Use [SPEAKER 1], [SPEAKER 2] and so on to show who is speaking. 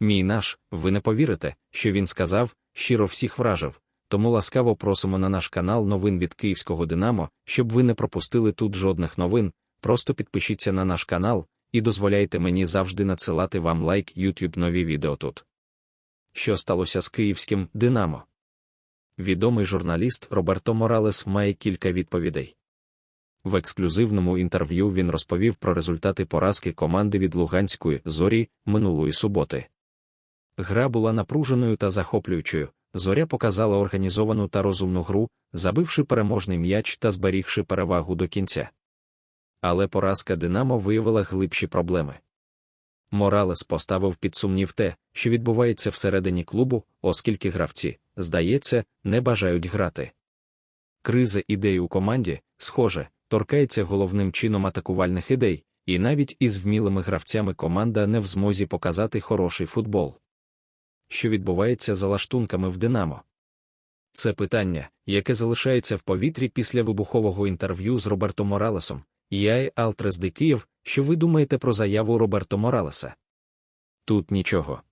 [SPEAKER 1] Мій наш, ви не повірите, що він сказав, щиро всіх вражив. Тому ласкаво просимо на наш канал новин від Київського Динамо, щоб ви не пропустили тут жодних новин. Просто підпишіться на наш канал і дозволяйте мені завжди надсилати вам лайк YouTube нові відео тут. Що сталося з київським Динамо? Відомий журналіст Роберто Моралес має кілька відповідей. В ексклюзивному інтерв'ю він розповів про результати поразки команди від Луганської зорі минулої суботи. Гра була напруженою та захоплюючою. Зоря показала організовану та розумну гру, забивши переможний м'яч та зберігши перевагу до кінця. Але поразка Динамо виявила глибші проблеми. Моралес поставив під сумнів те, що відбувається всередині клубу, оскільки гравці, здається, не бажають грати. Криза ідей у команді, схоже, торкається головним чином атакувальних ідей, і навіть із вмілими гравцями команда не в змозі показати хороший футбол. Що відбувається за лаштунками в Динамо? Це питання, яке залишається в повітрі після вибухового інтерв'ю з Роберто Моралесом. Я Алтрес Де Київ, що ви думаєте про заяву Роберто Моралеса? Тут нічого.